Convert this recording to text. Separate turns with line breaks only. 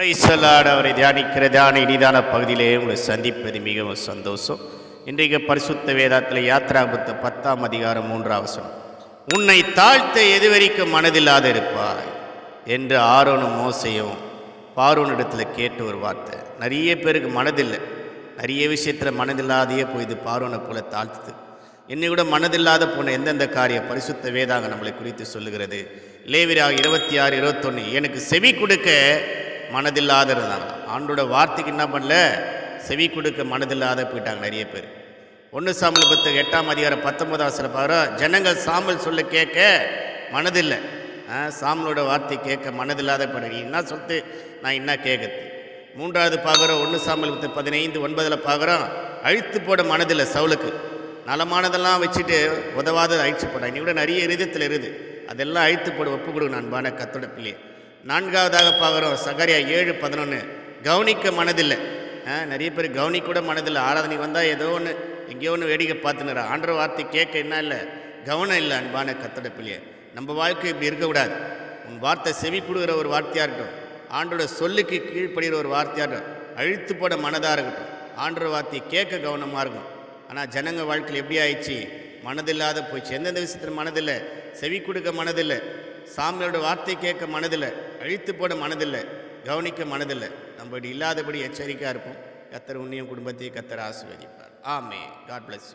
பிரைசலாட அவரை தியானிக்கிற தியான இனிதான பகுதியிலே உங்களை சந்திப்பது மிகவும் சந்தோஷம். இன்றைக்கு பரிசுத்த வேதாத்தில் யாத்ரா புத்த பத்தாம் அதிகாரம் மூன்றாம் வசனம். உன்னை தாழ்த்த எதுவரைக்கும் மனதில்லாத இருப்பாய் என்று ஆரோனும் மோசையும் பார்வோனிடத்தில் கேட்ட ஒரு வார்த்தை. நிறைய பேருக்கு மனதில்லை. நிறைய விஷயத்தில் மனதில்லாதையே போய் இது பார்வோனை போல தாழ்த்துது. என்னை கூட மனதில்லாத போன எந்தெந்த காரியம்? பரிசுத்த வேதாங்க நம்மளை குறித்து சொல்லுகிறது. லேவிராக இருபத்தி ஆறு இருபத்தொன்று எனக்கு செவி கொடுக்க மனதில்லாத இருந்தாங்க ஆண்டோட வார்த்தைக்கு என்ன பண்ணல? செவி கொடுக்க மனதில்லாத போயிட்டாங்க நிறைய பேர். ஒன்று சாமல் பத்து எட்டாம் அதிகாரம் பத்தொன்பதாம் சில பாரு ஜனங்கள் சாமல் சொல்ல கேட்க மனதில்லை. ஆ, வார்த்தை கேட்க மனதில்லாத போயிட்டாங்க. என்ன சொல்லிட்டு நான் என்ன கேட்குறது? மூன்றாவது பார்க்குறோம் ஒன்று சாமல் பத்து பதினைந்து ஒன்பதில் பார்க்குறோம் அழித்து போட மனதில்லை சவுலுக்கு. நலமானதெல்லாம் வச்சுட்டு உதவாத அழிச்சு போட நீ கூட நிறைய இருதத்தில் இருது அதெல்லாம் அழித்து போட ஒப்பு கொடுக்கணும் அன்பான கத்தோட பிள்ளையை. நான்காவதாக பார்க்குறோம். சகரியா ஏழு பதினொன்று கவனிக்க மனதில்லை. ஆ, நிறைய பேர் கவனிக்கூட மனதில்லை. ஆராதனை வந்தால் ஏதோ ஒன்று எங்கேயோ ஒன்று வேடிக்கை பார்த்துனுற ஆண்டர் வார்த்தை கேட்க என்ன இல்லை? கவனம் இல்லை அன்பான கத்தடப்பிள்ளையே நம்ம வாழ்க்கை இப்படி இருக்கக்கூடாது. உன் வார்த்தை செவி கொடுக்குற ஒரு வார்த்தையாக இருக்கட்டும். ஆண்டோட சொல்லுக்கு கீழ்ப்படுகிற ஒரு வார்த்தையாக இருக்கட்டும். அழுத்து போட மனதாக இருக்கட்டும். ஆண்டோட வார்த்தையை கேட்க கவனமாக இருக்கும். ஆனால் ஜனங்க வாழ்க்கையில் எப்படி ஆயிடுச்சு? மனதில்லாத போயிடுச்சு எந்தெந்த விஷயத்தில் மனதில்லை? செவி கொடுக்க மனதில்லை. சாமியோட வார்த்தை கேட்க மனதில்லை. அழித்து போட மனதில்லை கவனிக்க மனதில்லை. நம்ம இப்படி இல்லாதபடி எச்சரிக்கையாக இருப்போம். கத்தர் உன்னையும் குடும்பத்தையும் கத்தர் ஆசீர்வதிப்பார். ஆமே காட் பிளஸ்